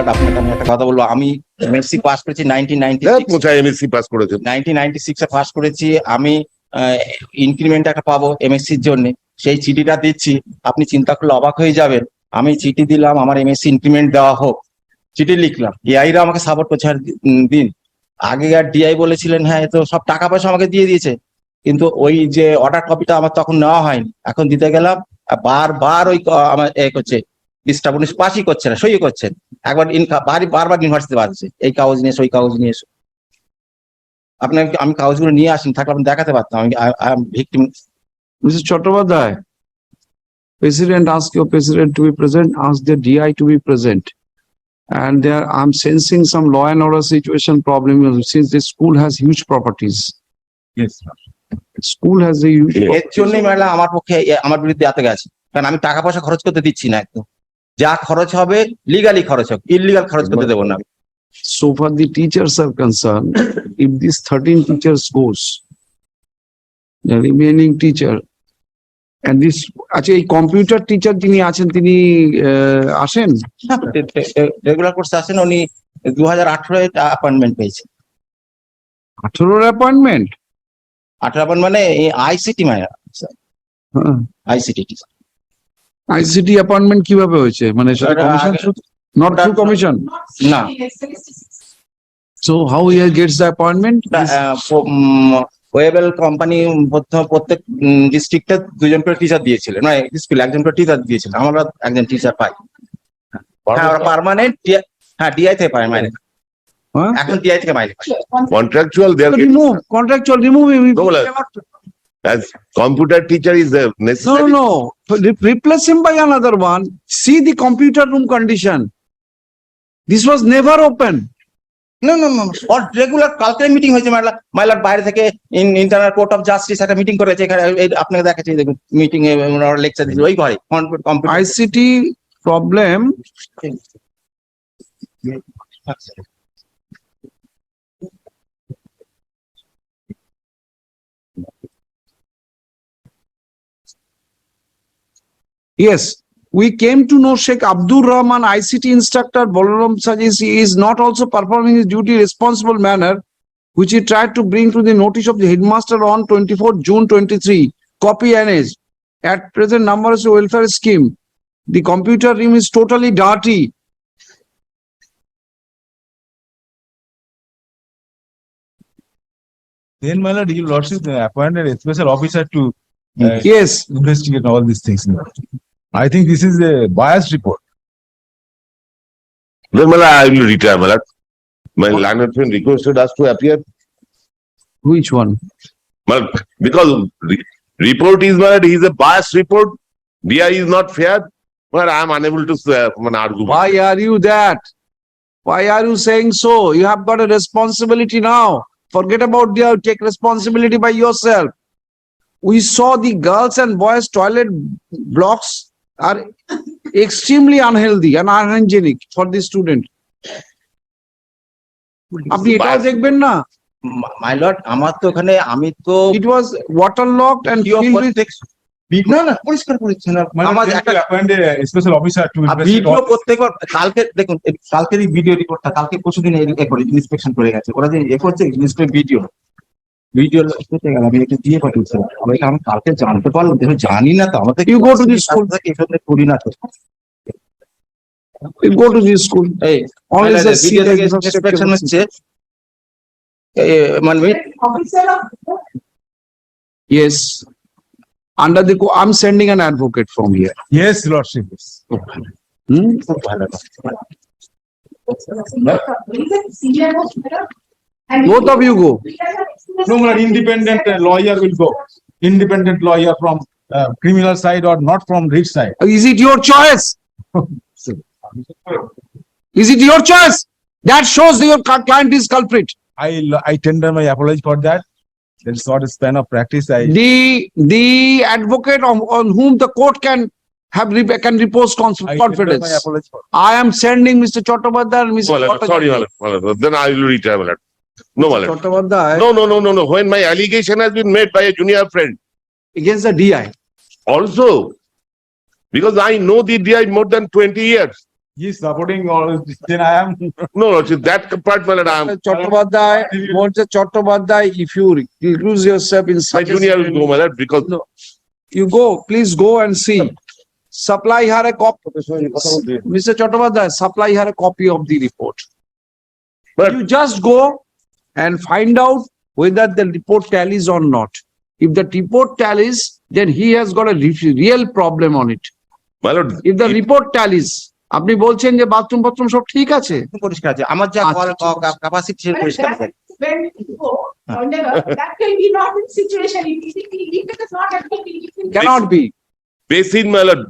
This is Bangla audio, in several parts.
মাইলাট আপনাকে আমি একটা কথা বলব আমি এমএসসি পাস করেছি নাইনটিন নাইনটি দেখ কোথায় এমএসসি পাস করেছেন? নাইনটিন নাইনটি সিক্সে পাস করেছি আমি ইনক্রিমেন্ট একটা পাবো এমএসসির জন্য। সেই চিঠিটা দিচ্ছি আপনি চিন্তা করলে অবাক হয়ে যাবেন। আমি চিঠি দিলাম আমার এমএসসি ইনক্রিমেন্ট দেওয়া হোক। চিঠি লিখলাম এআইরা আমাকে সাপোর্ট করছে দিন। আগে আর ডিআই বলেছিলেন হ্যাঁ তো সব টাকা পয়সা আমাকে দিয়ে দিয়েছে। কিন্তু ওই যে অর্ডার কপিটা আমার তখন নেওয়া হয়নি। এখন দিতে গেলাম বারবার ওই আমার এ করছে ডিস্টার্ব উনি করছে না সই করছেন একবার ইনকা বাড়ি বারবার ইউনিভার্সিটি বাড়ছে। এই কাগজ নিয়ে সই কাগজ নিয়ে এসো। আপনাকে আমি কাগজগুলো নিয়ে আসেন থাকলে আপনি দেখাতে পারতাম। আমি victim Mrs Chattopadhyay president ask your president to be present ask the DI to be present and they are I am sensing some law and order situation problem since this school has huge properties school has a huge এর জন্যই ম্যাডাম আমার পক্ষে আমার বিরুদ্ধে এত গেছে কারণ আমি টাকা পয়সা খরচ করতে দিচ্ছি না একদম। যা খরচ হবে লিগালি খরচ হোক ইলিগাল খরচ করতে দেবো না। So far the teachers are concerned, if this thirteen teachers goes, the remaining teacher, and this, আচ্ছা এই কম্পিউটার টিচার যিনি আছেন তিনি আসেন? রেগুলার কোর্স আসেন উনি দু হাজার আঠারোয় অ্যাপয়েন্টমেন্ট পেয়েছে আঠেরোর অ্যাপয়েন্টমেন্ট? আঠারো appointment মানে আইসিটি মানে আইসিটি আইসিটি অ্যাপয়েন্টমেন্ট কীভাবে হয়েছে? মানে সেটা কমিশন নট থ্রু কমিশন? না So how he gets the appointment? Webel company প্রত্যেক ডিস্ট্রিক্টে দুজন করে টিচার দিয়েছিলেন মানে স্কুল একজন করে টিচার দিয়েছিলেন আমরা একজন টিচার পাই হ্যাঁ পার্মানেন্ট হ্যাঁ ডিআই থেকে পাই মাইনে Huh? এখন ডিআই থেকে মাইনে পাই contractual there as computer teacher is uh, No, no, necessary. no, Re- replace him by another one. See the computer room condition. This was never open. না না না রেগুলার কালকে মিটিং হয়েছে মাইলার মাইলার বাইরে থেকে ইন্টারনাল কোর্ট অফ জাস্টিস একটা মিটিং করেছে এখানে আপনাকে দেখাচ্ছি দেখুন মিটিং এ লেকচার দিচ্ছে ওই ঘরে computer ICT yes. We came to know Sheikh Abdul Rahman, ICT instructor, Bolaram Sajis, he is not also performing his duty responsible manner, which he tried to bring to the notice of the headmaster on twenty-fourth June twenty-three. Copy NH. At present, numerous welfare scheme. The computer room is totally dirty. Then, my lord, your lordship appointed a special officer to uh, Yes, investigate all these things. I think this is a biased report. Then I will retire, Mala. My learned friend requested us to appear, which one? Mala, because re- report is, Mala, is a biased report. DI is not fair, but I am unable to uh, Mala, argue. Why are you that? Why are you saying so? You have got a responsibility now. Forget about the, take responsibility by yourself. We saw the girls and boys toilet blocks R extremely unhealthy unhygienic for the student আপনি এটা দেখবেন না? মাই লর্ড আমার তো ওখানে আমি তো it was water locked and filled with video রিপোর্টটা কালকে পরশু দিন ইনস্পেকশন করে গেছে। ওরা যে করছে ইনস্পেক্ট ভিডিও ভিডিও গেল আমি একটু দিয়ে পাঠিয়েছিলাম আমি আমি কালকে জানতে পারলাম দেখো জানি না তো আমাদের You go to the school. থেকে এসব করি না তো you go to the school. এই All is ভিডিও থেকে ইন্সপেকশন হচ্ছে এ, মানে Yes. Under the, I'm sending an advocate from here. Yes, lordship. Hmm? Both of you go. No, an independent uh, lawyer will go. Independent lawyer from uh, criminal side or not from rich side. Uh, is it your choice? is it your choice? That shows your client is culprit. I I tender my apology for that. That's not a span of practice. I the the advocate on, on whom the court can have can repose confidence. I, I am sending Mr. Chattopadhyay and Mr. Well, uh, sorry, well, well, then I will retire. No, Mala. Chattopadhyay eh? No, no, no, no, no. When my allegation has been made by a junior friend, against the DI. also, because I know the DI more than twenty years. he is supporting all, then I am. No, no, see, that part, my lord, I am, Chattopadhyay, Mr. Chattopadhyay, if you recluse yourself in my such a junior will go, my lord, because No. you go, please go and see. Supply her a copy. Mr. Chattopadhyay, supply her a copy of the report. But- You just go and find out whether the report tallies or not. If the report tallies, then he has got a real problem on it. my lord, If the report tallies, আপনি বলছেন যে বাথরুম বাথরুম সব ঠিক আছে পরিষ্কার আছে আমার যা আচ্ছা, ক্যাপাসিটি সে পরিষ্কার আছে When we go, whenever, that can be not in situation, it is, it not it cannot be basin, my lord,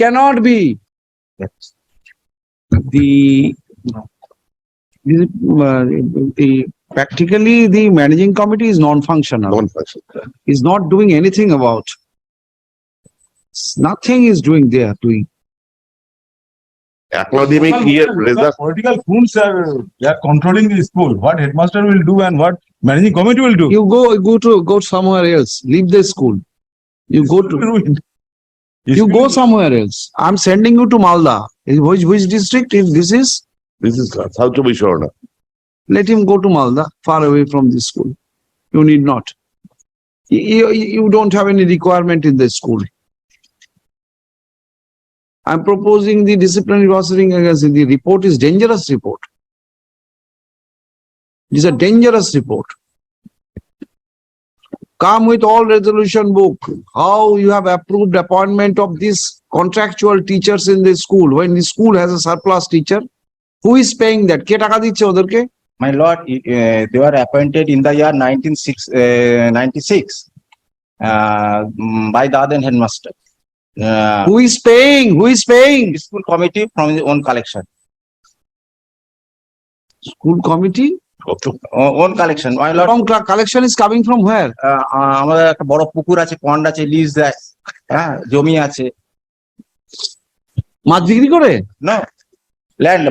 cannot be the the, uh, the practically the managing committee is non-functional non-function. is not doing anything about nothing is doing they are doing Academic year result, Political fools are, they are controlling the school. What headmaster will do and what managing committee will do. you go go to go somewhere else leave the school you go to you go somewhere else i'm sending you to malda which which district if this is this is South Chobbish Orana. Let him go to Malda, far away from the school. You need not. You, you don't have any requirement in the school. I'm proposing the disciplinary proceeding against. The report is dangerous report. It is a dangerous report. Come with all resolution book. How you have approved appointment of these contractual teachers in the school when the school has a surplus teacher. Who is paying that? Ke taka dicche? My lord, uh, they were appointed in the year nineteen six, uh. Uh, mm, by the other headmaster. Uh, Who is paying? Who is paying? school committee from his own collection, School committee? কত- O- own collection, my lord. From cl- collection is coming from where? আহ, আহ, আমাদের একটা বড় পুকুর আছে পন্ড আছে লিজ দেয় হ্যাঁ জমি আছে মাছ বিক্রি করে? না land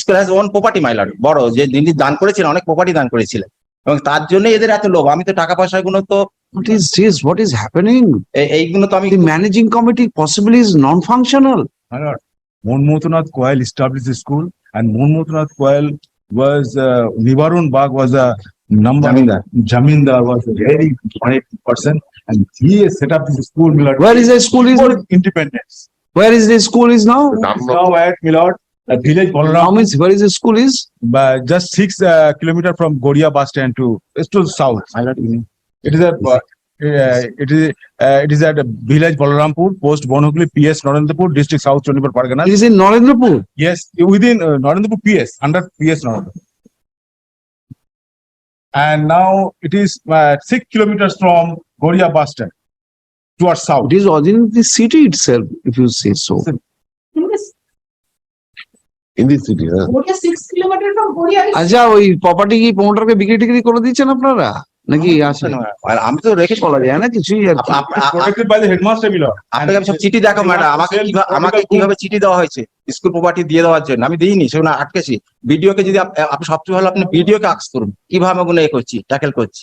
school has one property my lord বড় যে দিল্লি দান করেছিলেন অনেক প্রপার্টি দান করেছিলেন। এবং তার জন্য এদের এত লোভ। আমি তো টাকা পয়সা গুলো তো হোয়াট ইজ হ্যাপেনিং এইগুলো তো আমি managing committee possible non functional Manmohanath Koyel establish school and Koyel was Nibaran was a number zamindar zamindar very person and he set school is a independence Where is the school is now? নাম- Now at Milord, a village How Balaram, much, where is the school is? but just six uh, kilometer from Goria bus stand to, it's to the south. It is a, uh, uh, it is, uh, it is at a village Balarampur, post Bonhugli, PS Narendrapur, district South Chonipur Pargana. It is in Narendrapur. Yes, within uh, Narendrapur PS, under PS Narendrapur. And now it is uh, six kilometers from Goria bus stand towards south. It is within the city itself, if you say so. In this, in this city, huh? what is six kilometer from Korea is আচ্ছা ওই প্রপার্টি কি প্রমোটারকে বিক্রি টিক্রি করে দিচ্ছেন আপনারা? নাকি আছে? আর আমি তো রেখেছি বলা যায় না কিছুই আর কি। আপ- আপ- আপ- Protected by the headmaster, Milord. আপনাকে আমি সব চিঠি দেখো ম্যাডাম আমাকে কীভাবে আমাকে কীভাবে চিঠি দেওয়া হয়েছে স্কুল প্রপার্টি দিয়ে দেওয়ার জন্য আমি দিইনি সেগুলো আটকেছি ভিডিও কে যদি আপ- আপনি সবচেয়ে ভালো আপনি ভিডিও কে আক্স করুন কীভাবে ওগুলো এ করছি ট্যাকেল করছি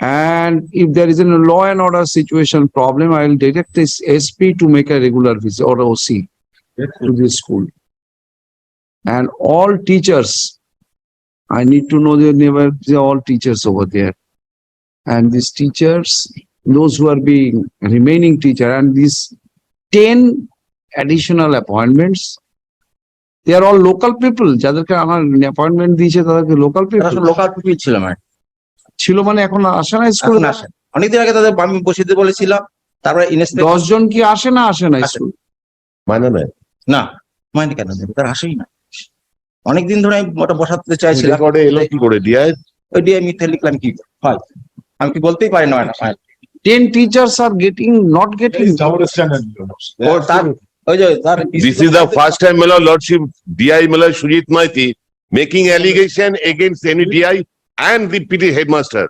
And if there is a law and order situation problem, I will direct this SP to make a regular visit or OC to this school. And all teachers, I need to know their name, they're all teachers over there. And these teachers, those who are being remaining teacher and these ten additional appointments. They are all local people, যাদেরকে আমার appointment দিয়েছে তাদেরকে local তারা people. সব লোকাল পিপিল ছিল ম্যাডাম ছিল মানে এখন আসে না স্কুল? আসেন অনেকদিন আগে তাদের আমি বসে দিতে বলেছিলাম তারপরে দশ জন কি আসে না আসে না স্কুল? মানে নয় না মানে কেন? তার আসেই না অনেকদিন ধরে আমি ওটা বসাতে চাইছিলাম রেকর্ডে এলো কি করে ডিআই ওই দিয়ে মিথ্যে লিখলাম কি হয় আমি কি বলতেই পারি না That getting. is double standard. Milord. ওর তার ওই যে sir This is the first time, my lordship, DI, my lord Sujit Maiti, making allegation against any DI and the PT headmaster.